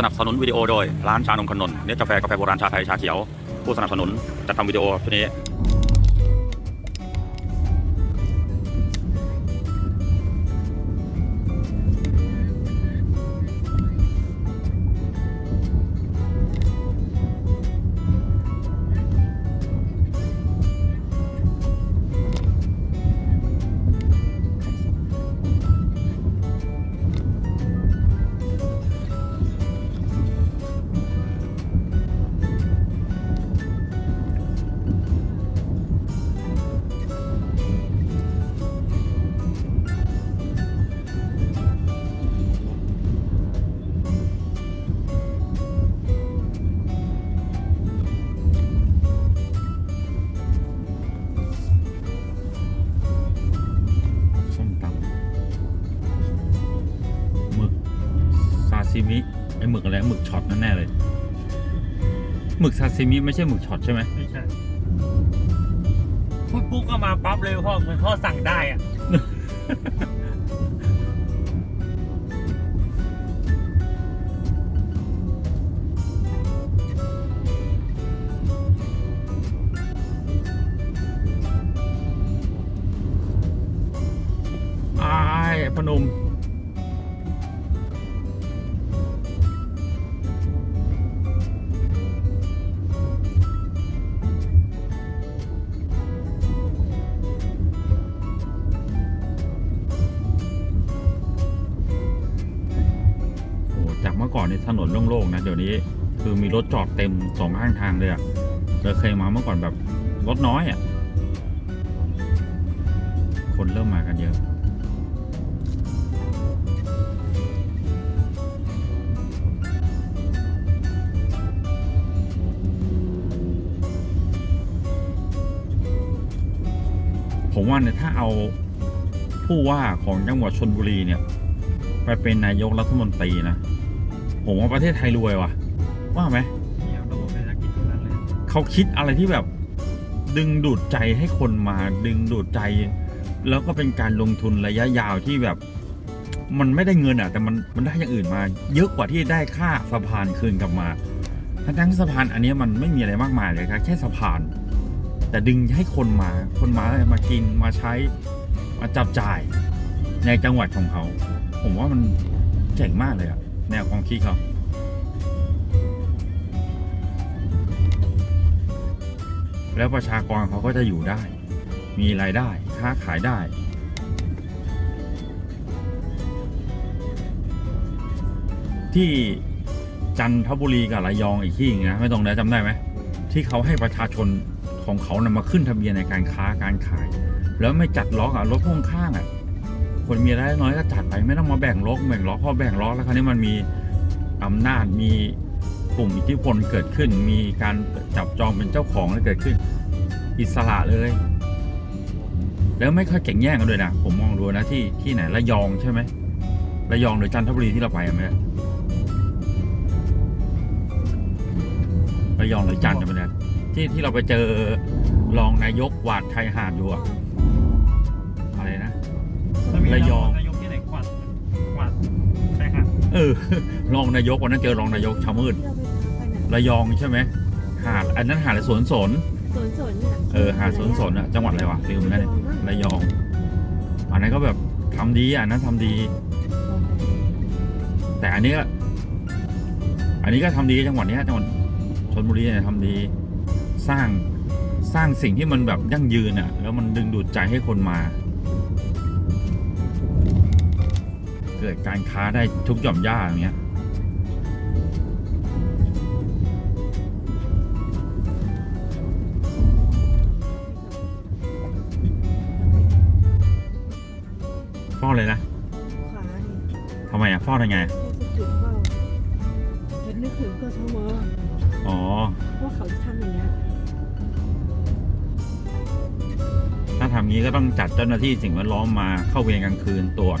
สนับสนุนวิดีโอโดยร้านชานมขนนเนสกาแฟกาแฟโบราณชาไทยชาเขียว ผู้สนับสนุนจัดทำวิดีโอชุดนี้ หมึกซาซิมิไม่ใช่หมึกช็อตใช่ไหมไม่ใช่พูดปุ๊บก็มาปั๊บเลยพ่อเหมือนพ่อสั่งได้อะอายพนม เมื่อก่อนในถนนโล่งๆนะเดี๋ยวนี้คือมีรถจอดเต็มสองข้างทางเลยอะเราเคยมาเมื่อก่อนแบบรถน้อยอะคนเริ่มมากันเยอะผมว่าเนี่ยถ้าเอาผู้ว่าของจังหวัดชนบุรีเนี่ย ไปเป็นนายกรัฐมนตรีนะ ผมว่าประเทศไทยรวยว่ะ ว่าไหมเนี่ยระบบเศรษฐกิจทั้งนั้นเลยเขาคิดอะไรที่แบบ ดึงดูดใจให้คนมาดึงดูดใจ แล้วก็เป็นการลงทุนระยะยาวที่แบบ มันไม่ได้เงินอะ แต่มันมันได้อย่างอื่นมา เยอะกว่าที่ได้ค่าสะพานคืนกลับมาทั้งทั้งๆสะพานอันเนี้ยมันไม่มีอะไรมากมายเลยครับแค่สะพาน แต่ดึงให้คนมา คนมามากินมาใช้มาจับจ่ายในจังหวัดของเขา ผมว่ามันเจ๋งมากเลยอะ แนวความคิดเขาแล้วประชากรเขาก็จะอยู่ได้ มีรายได้ ค้าขายได้ ที่จันทบุรีกับระยองอีกที่นึงนะ ไม่ตรงนะจำได้ไหม ที่เขาให้ประชาชนของเขานะมาขึ้นทะเบียนในการค้าการขาย แล้วไม่จัดล็อกอะรถพ่วงข้างอะ คนมีรายได้น้อยก็จัดไปไม่ต้องมาแบ่งล็อกแบ่งล็อกพอแบ่งล็อกแล้วคราวนี้มันมีอำนาจมีกลุ่มอิทธิพลเกิดขึ้น มีการจับจองเป็นเจ้าของแล้เกิดขึ้น อิสระเลย แล้วไม่ค่อยเก่งแย่งกันด้วยนะ ผมมองดูนะที่ที่ไหนระยองใช่ไหมระยองหรือจันทบุรีที่เราไปอะไหมระยองหรือจันทร์จะไม่ได้ที่ที่เราไปเจอรองนายกกวาดชายหาดอยู่อะ ระยอง นายกที่ไหนกวาดกวาดใช่ครับเออ รองนายกวันนั้นเจอรองนายกชามืด ที่เราไปพักกันอะระยองใช่ไหมหาดอันนั้นหาดสวนสน สวนสนอะเออหาดสวนสนอะจังหวัดอะไรวะลืมแล้วเนี่ยระยอง อันนั้นก็แบบทำดีอะอันนั้นทำดี แต่อันนี้ก็อันนี้ก็ทำดีจังหวัดเนี้ยจังหวัดชนบุรีเนี่ยทำดี สร้างสร้างสิ่งที่มันแบบยั่งยืนอะแล้วมันดึงดูดใจให้คนมา เกิดการค้าได้ทุกหย่อมย่าอย่างเงี้ยฟอกเลยนะขวานี่ทำไมอะฟอกยังไงให้สกิดเฝ้าเห็นนึกถึงก็ทมอ๋อ ว่าเขาทำอย่างเงี้ยถ้าทำงี้ก็ต้องจัดเจ้าหน้าที่สิ่งแวดล้อมมาเข้าเวรกลางคืนตรวจ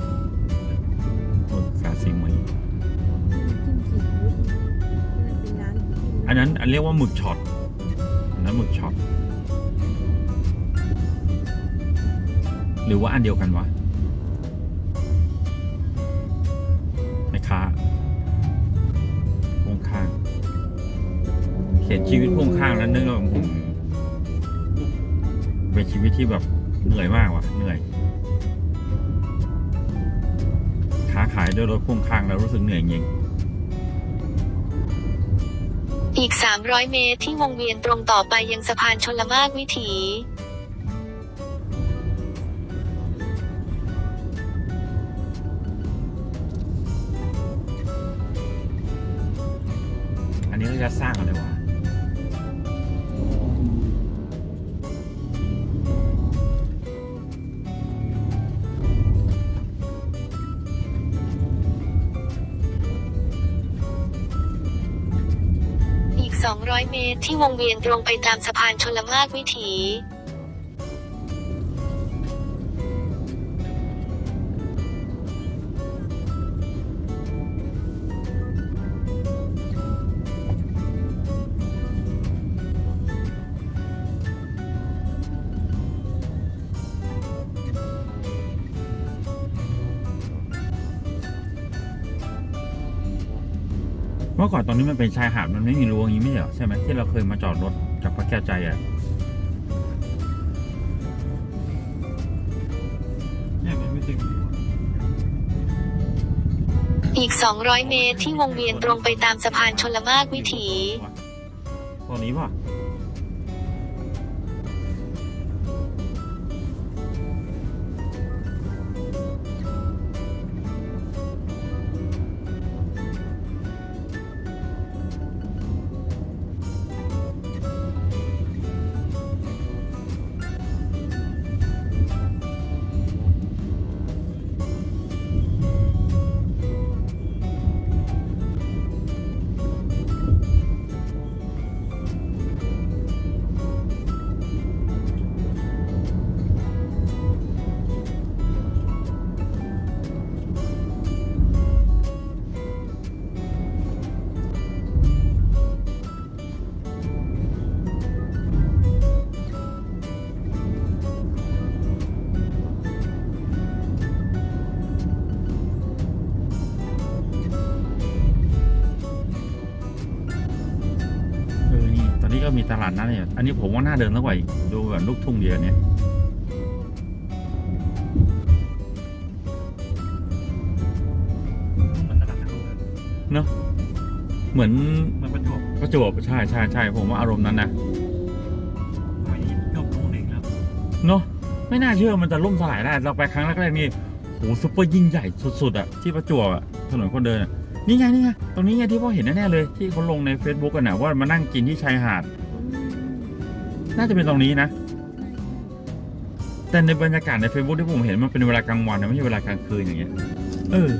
อันนั้นอันเรียกว่าหมึกช็อตนนั้นหมึกช็อตหรือว่าอันเดียวกันวะแม่ค้าพ่วงข้าง เขียนชีวิตพ่วงข้างแล้วนึกว่าผมเป็นชีวิตที่แบบเหนื่อยมากว่ะเหนื่อยค้าขายด้วยรถพ่วงข้างแล้วรู้สึกเหนื่อยจริง อีก 300 เมตรที่วงเวียนตรงต่อไปยังสะพานชลมากวิถี อันนี้เราจะสร้างอะไรวะ 200 เมตร ที่วงเวียนตรงไปตามสะพานชลมากวิถี มื่อก่อนตอนนี้มันเป็นชายหาดมันไม่มีรั้วอย่างนี้ไม่ใช่เหรอใช่ไหมที่เราเคยมาจอดรถจากพระแก้วใจอะเนี่ยมันไม่ถึงอยู่อะอีก 200 เมตรที่วงเวียนตรงไปตามสะพานชลมากวิถีตัวนี้ป่ะ นี่ตอนนี้ก็มีตลาดนัดเนี่ยอันนี้ผมว่าน่าเดินตั้งกว่าอีกดูแบบลูกทุ่งเดียวเนี่ยเหมือนตลาดนัดเลยเหมือนเหมือนประจวบประจวบใช่ใช่ใช่ผมว่าอารมณ์นั้นนะสมัยนี้จบโรงหนึ่งแล้วเนาะไม่น่าเชื่อมันจะล่มสลายได้เราไปครั้งแรกๆนี่โหซุปเปอร์ยิ่งใหญ่สุดๆอะที่ประจวบอะถนนคนเดินอะนี่ไงนี่ไงตรงนี้ไงที่พ่อเห็นแน่ๆเลย ที่เขาลงใน Facebook กันนะว่ามานั่งกินที่ชายหาด น่าจะเป็นตรงนี้นะ แต่ในบรรยากาศใน Facebook ที่ผมเห็นมันเป็นเวลากลางวันนะไม่ใช่เวลากลางคืนอย่างเงี้ย เออ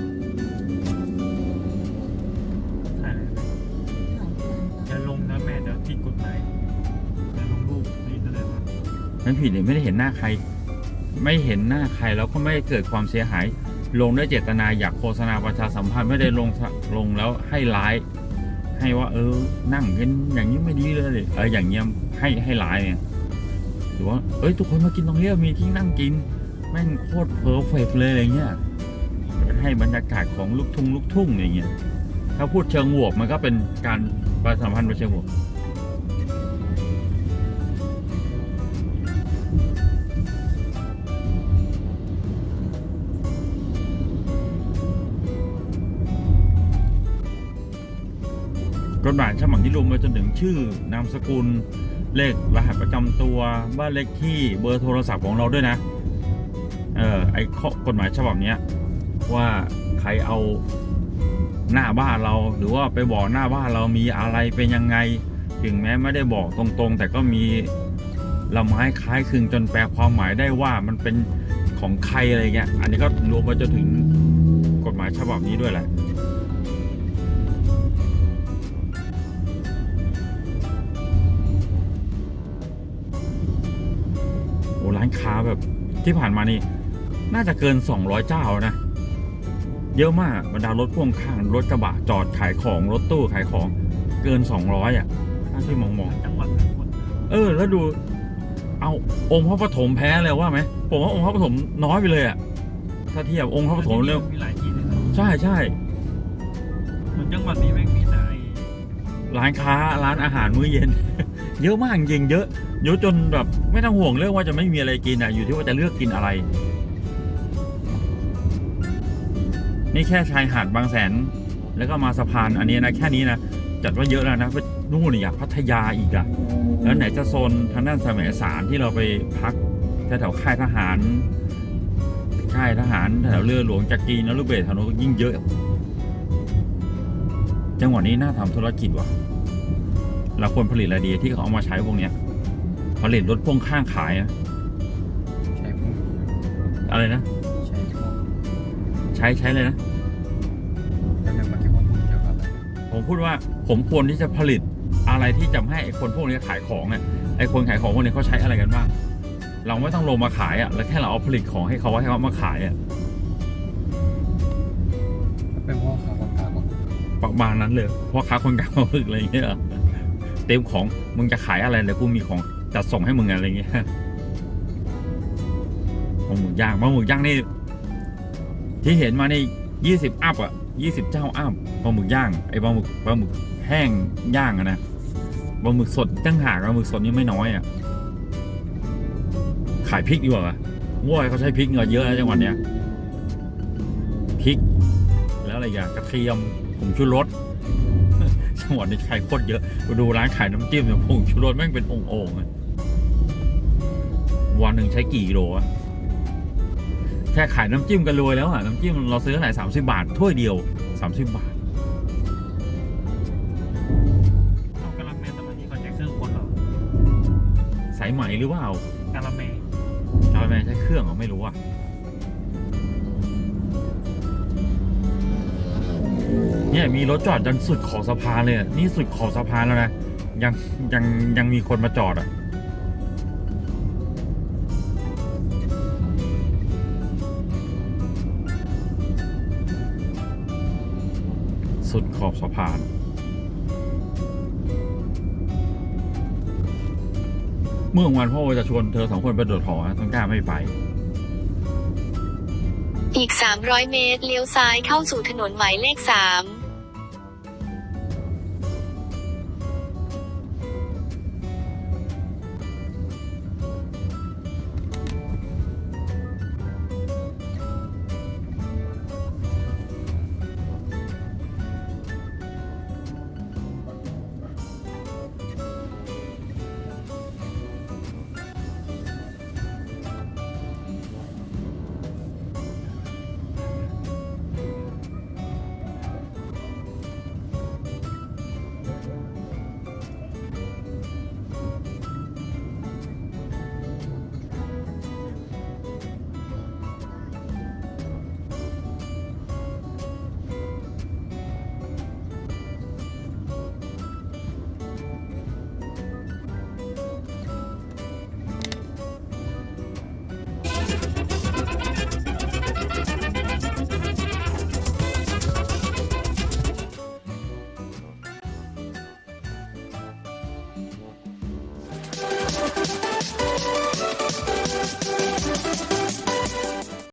ใช่เลยอย่าลงนะแม่เดี๋ยวผิดกฎหมายอย่าลงรูปนี่นั่นเลยนะไม่ผิดเลยไม่ได้เห็นหน้าใคร ไม่เห็นหน้าใครแล้วก็ไม่เกิดความเสียหาย ลงด้วยเจตนาอยากโฆษณาประชาสัมพันธ์ไม่ได้ลงลงแล้วให้ร้าย ให้ว่า เออ นั่งกันอย่างนี้ไม่ดีเลยเอออย่างเงี้ยให้ให้ร้ายเนี่ยหรือว่าเอ้ยทุกคนมากินตรงเนี้ยมีที่นั่งกินแม่งโคตรเพอร์เฟกเลยอะไรเงี้ยให้บรรยากาศของลูกทุ่งลูกทุ่งอย่างเงี้ยถ้าพูดเชิงบวกมันก็เป็นการประชาสัมพันธ์ไปเชิงบวก กฎหมายฉบับที่รวมไปจนถึงชื่อนามสกุล เลขรหัสประจำตัว บ้านเลขที่เบอร์โทรศัพท์ของเราด้วยนะ เออไอ้ข้อกฎหมายฉบับเนี้ยว่าใครเอาหน้าบ้านเรา หรือว่าไปบอกหน้าบ้านเรามีอะไรเป็นยังไง ถึงแม้ไม่ได้บอกตรงๆ แต่ก็มีละไม้คล้ายคลึงจนแปลความหมายได้ว่ามันเป็นของใครอะไรเงี้ย อันนี้ก็รวมไปจนถึงกฎหมายฉบับนี้ด้วยแหละ ค้าแบบที่ผ่านมานี่ น่าจะเกิน 200 เจ้านะ เยอะมากบรรดารถพ่วงข้างรถกระบะจอดขายของรถตู้ขายของเกิน 200 อะถ้าที่มองมองจังหวัดทั้งหมดๆเออ แล้วดู เอาองค์พระปฐมแพ้เลยว่าไหมผมว่าองค์พระปฐมน้อยไปเลยอะถ้าเทียบองค์พระปฐมเร็วมีหลายที่เลยนะใช่ใช่เหมือนจังหวัดนี้แม่งมีแต่ไอ้ร้านค้าร้านอาหารมื้อเย็น เยอะมากจริงๆเยอะ เยอะจนแบบไม่ต้องห่วงเรื่องว่าจะไม่มีอะไรกินอะอยู่ที่ว่าจะเลือกกินอะไร นี่แค่ชายหาดบางแสน แล้วก็มาสะพานอันนี้นะแค่นี้นะจัดว่าเยอะแล้วนะไปนู่นอีกพัทยาอีกอะแล้วไหนจะโซนทางด้านสมัยสารที่เราไปพักแถวค่ายทหารค่ายทหารแถวเรือหลวงจักรีนรุเบศแถวนู้นก็ยิ่งเยอะ จังหวัดนี้น่าทำธุรกิจว่ะเราควรผลิตอะไรดีที่เขาเอามาใช้พวกเนี้ย ผลิตรถพ่วงข้างขายอะใช้พวกนี้อะไรนะ ใช้พวกใช้ใช้เลยนะแล้วนึกมาที่ว่าพูดเกี่ยวกับอะไรผมพูดว่าผมควรที่จะผลิตอะไรที่จะให้ไอ้คนพวกนี้ขายของเนี่ยไอ้คนขายของพวกนี้เขาใช้อะไรกันบ้างเราไม่ต้องลงมาขายอะ่ะแล้วแค่เราเอาผลิตของให้เขาให้เขามาขายอะ่ะแล้วเป็นพวกค้าคนกลางบอกประมาณนั้นเลยเพราะค้าคนกลางมาฝึกอะไรอย่างเงี้ยเต็มของมึงจะขายอะไรเดี๋ยวกูมีของ จัดส่งให้มึงอะไรเงี้ยปลาหมึกย่างปลาหมึกย่างนี่ที่เห็นมานี่ยี่สิบอัพอะยี่สิบเจ้าอัพปลาหมึกย่างไอ้ปลาหมึกปลาหมึกแห้งย่างอะนะปลาหมึกสดตั้งหากปลาหมึกสดนี่ไม่น้อยอะขายพริกดีกว่าว้ยเขาใช้พริกเงินเยอะนะจังหวัดเนี้ยพริก แล้วอะไรอย่างกระเทียมผงชูรสจังหวัดนี้ใช้โคตรเยอะไปดูร้านขายน้ำจิ้มเนี่ยผงชูรสแม่งเป็นองค์ๆอะ วันหนึ่งใช้กี่กิโลอะแค่ขายน้ำจิ้มก็รวยแล้วอะน้ำจิ้มเราซื้อเท่าไหร่สามสิบาทถ้วยเดียวสามสิบบาทเอากะละแมสมัยนี้เขาใช้เครื่องคนเหรอสายไหมหรือว่าเอากะละแมอะไรไม่ใช้เครื่องเหรอไม่รู้อะเนี่ยมีรถจอดจนสุดขอบสะพานเลยอะนี่สุดขอบสะพานแล้วนะยังยังยังมีคนมาจอดอะ สุดขอบสะพานเมื่อวันพ่อจะชวนเธอสองคนไปโดดหอต้นกล้าไม่ไป อีก 300 เมตร เลี้ยวซ้ายเข้าสู่ถนนหมายเลข 3